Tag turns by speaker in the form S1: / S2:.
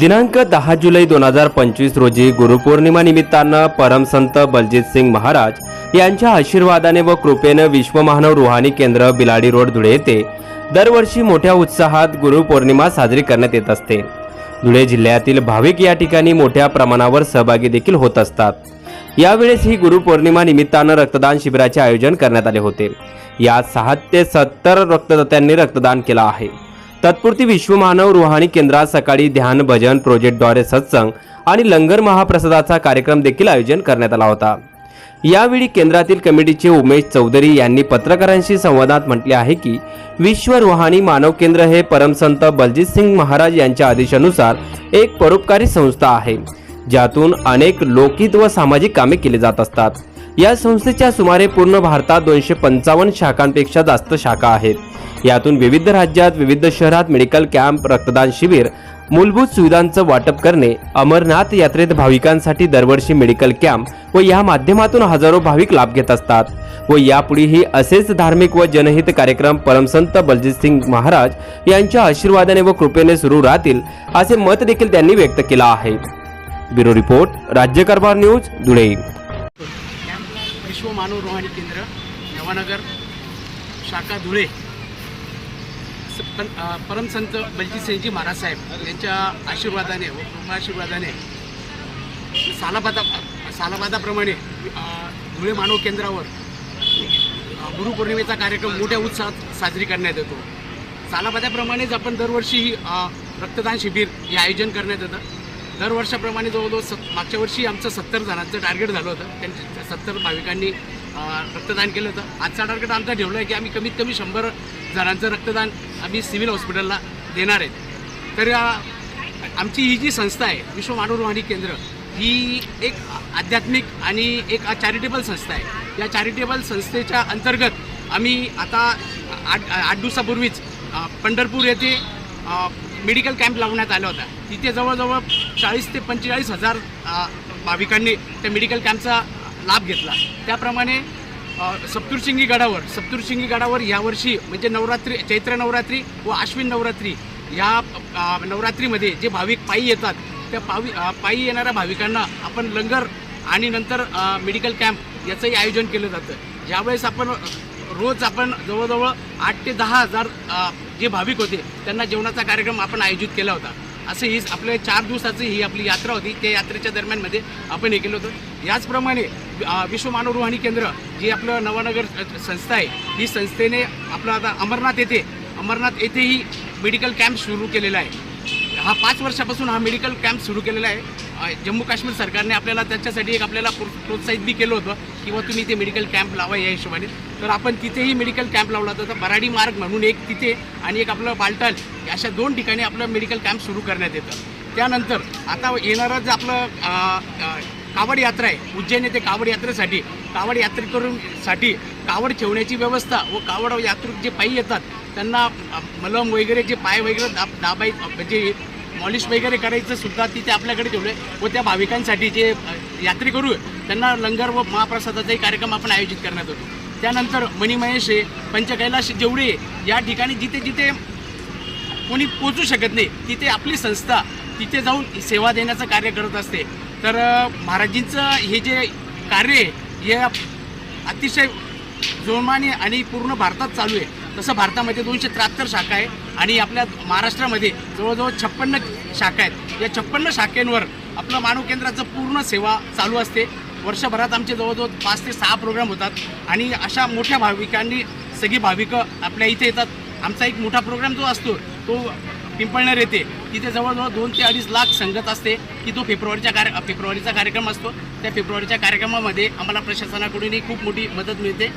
S1: दिनांक दहा जुलै दोन हजार पंचवीस रोजी गुरुपौर्णिमा निमित्तानं परमसंत बलजित सिंग महाराज यांच्या आशीर्वादाने व कृपेनं विश्वमानव रुहानी केंद्र बिलाडी रोड धुळे येथे दरवर्षी मोठ्या उत्साहात गुरुपौर्णिमा साजरी करण्यात येत असते. धुळे जिल्ह्यातील भाविक या ठिकाणी मोठ्या प्रमाणावर सहभागी देखील होत असतात. यावेळेस ही गुरुपौर्णिमा निमित्तानं रक्तदान शिबिराचे आयोजन करण्यात आले होते. यात सहा ते सत्तर रक्तदात्यांनी रक्तदान केलं आहे. तत्पुरती विश्वमानव रुहाणी केंद्रात सकाळी ध्यान भजन प्रोजेक्टद्वारे सत्संग आणि लंगर महाप्रसादाचा कार्यक्रम देखील आयोजन करण्यात आला होता. यावेळी केंद्रातील कमिटीचे उमेश चौधरी यांनी पत्रकारांशी संवादात म्हटले आहे की विश्व रुहानी मानव केंद्र हे परमसंत बलजित सिंग महाराज यांच्या आदेशानुसार एक परोपकारी संस्था आहे ज्यातून अनेक लोकहित व सामाजिक कामे केली जात असतात. या संस्थेच्या सुमारे पूर्ण भारतात दोनशे पंचावन्न शाखांपेक्षा जास्त शाखा आहेत. यातून विविध राज्यात विविध शहरात मेडिकल कॅम्प रक्तदान शिबिर मूलभूत सुविधांचं वाटप करणे अमरनाथ यात्रेत भाविकांसाठी दरवर्षी मेडिकल कॅम्प व या माध्यमातून हजारो भाविक लाभ घेत असतात. व यापुढेही असेच धार्मिक व जनहित कार्यक्रम परमसंत बलजित सिंग महाराज यांच्या आशीर्वादाने व कृपेने सुरू राहतील असे मत देखील त्यांनी व्यक्त केलं आहे. ब्युरो रिपोर्ट राज्य कारभार न्यूज धुळे.
S2: विश्व मानव रुहानी केंद्र नवानगर शाखा धुळे. स- पण- परमसंत बलजीत सिंगजी महाराज साहेब यांच्या आशीर्वादाने व कृपाशीर्वादाने सालाबादा सालाबादाप्रमाणे धुळे मानव केंद्रावर गुरुपौर्णिमेचा कार्यक्रम मोठ्या उत्साहात साजरी करण्यात येतो. सालाबाद्याप्रमाणेच आपण दरवर्षी ही, रक्तदान शिबिर हे आयोजन करण्यात येतं. दरवर्षाप्रमाणे जवळजवळ सत मागच्या वर्षी आमचं सत्तर जणांचं टार्गेट झालं होतं. त्यांच्या सत्तर भाविकांनी रक्तदान केलं होतं. आजचा टार्गेट आमचा ठेवला आहे की आम्ही कमीत कमी शंभर जणांचं रक्तदान आम्ही सिव्हिल हॉस्पिटलला देणार आहेत तर आमची ही जी संस्था आहे विश्व मानव केंद्र ही एक आध्यात्मिक आणि एक चॅरिटेबल संस्था आहे. या चॅरिटेबल संस्थेच्या अंतर्गत आम्ही आता आठ आठ दिवसापूर्वीच पंढरपूर येथे मेडिकल कॅम्प लावण्यात आला होता. तिथे जवळजवळ चाळीस ते पंचेचाळीस हजार भाविकांनी त्या मेडिकल कॅम्पचा लाभ घेतला. त्याप्रमाणे सप्तुरशिंगी गडावर सप्तुरशिंगी गडावर यावर्षी म्हणजे नवरात्री चैत्र नवरात्री व आश्विन नवरात्री या नवरात्रीमध्ये जे भाविक पायी येतात त्या पावी पायी येणाऱ्या भाविकांना आपण लंगर आणि नंतर मेडिकल कॅम्प याचंही आयोजन केलं जातं. ज्यावेळेस आपण रोज आपण जवळजवळ आठ ते दहा हजार जे भाविक होते त्यांना जेवणाचा कार्यक्रम आपण आयोजित केला होता. असं ही आपले चार दिवसाची ही आपली यात्रा होती. त्या यात्रेच्या दरम्यानमध्ये आपण हे केलं होतं. याचप्रमाणे विश्व मानव केंद्र जी आपलं नवनगर संस्था आहे ही संस्थेने आपलं आता अमरनाथ येथे अमरनाथ येथेही मेडिकल कॅम्प सुरू केलेला आहे. हा पाच वर्षापासून हा मेडिकल कॅम्प सुरू केलेला आहे. जम्मू काश्मीर सरकारने आपल्याला त्याच्यासाठी एक आपल्याला प्रो प्रोत्साहित बी केलं होतं किंवा तुम्ही ते मेडिकल कॅम्प लावा या हिशोबाने. तर आपण तिथेही मेडिकल कॅम्प लावला होता. तर बराडी मार्ग म्हणून एक तिथे आणि एक आपलं बालटाल अशा दोन ठिकाणी आपलं मेडिकल कॅम्प सुरू करण्यात येतं. त्यानंतर आता येणारं जे आपलं कावड यात्रा आहे उज्जैन येथे कावड यात्रेसाठी कावड यात्रेकरूंसाठी कावड ठेवण्याची व्यवस्था व कावड यात्रिक जे पायी येतात त्यांना मलम वगैरे जे पाय वगैरे दाब दाबाय म्हणजे मॉलिश वगैरे करायचं सुद्धा तिथे आपल्याकडे ठेवलं आहे व त्या भाविकांसाठी जे यात्रेकरू आहे, त्यांना लंगर व महाप्रसादाचाही कार्यक्रम आपण आयोजित करण्यात होतो त्यानंतर मणिमहेश आहे पंचकैलाश जेवढे या ठिकाणी जिथे जिथे कोणी पोचू शकत नाही तिथे आपली संस्था तिथे जाऊन सेवा देण्याचं कार्य करत असते. तर महाराजींचं हे जे कार्य आहे हे अतिशय जोमाने आणि पूर्ण भारतात चालू आहे. तसं भारतामध्ये दोनशे त्र्याहत्तर शाखा आहे. आणि आपल्या महाराष्ट्रामध्ये जवळजवळ छप्पन्न शाखा आहेत. या छप्पन्न शाखेंवर आपलं मानव केंद्राचं पूर्ण सेवा चालू असते. वर्षभरात आमचे जवळजवळ पाच ते सहा प्रोग्राम होतात. आणि अशा मोठ्या भाविकांनी सगळी भाविकं आपल्या इथे येतात. आमचा एक मोठा प्रोग्राम जो असतो तो पिंपळनेर येते तिथे जवळजवळ दोन ते अडीच लाख संगत असते. की तो फेब्रुवारीच्या कार्य फेब्रुवारीचा कार्यक्रम असतो. त्या फेब्रुवारीच्या कार्यक्रमामध्ये आम्हाला प्रशासनाकडूनही खूप मोठी मदत मिळते.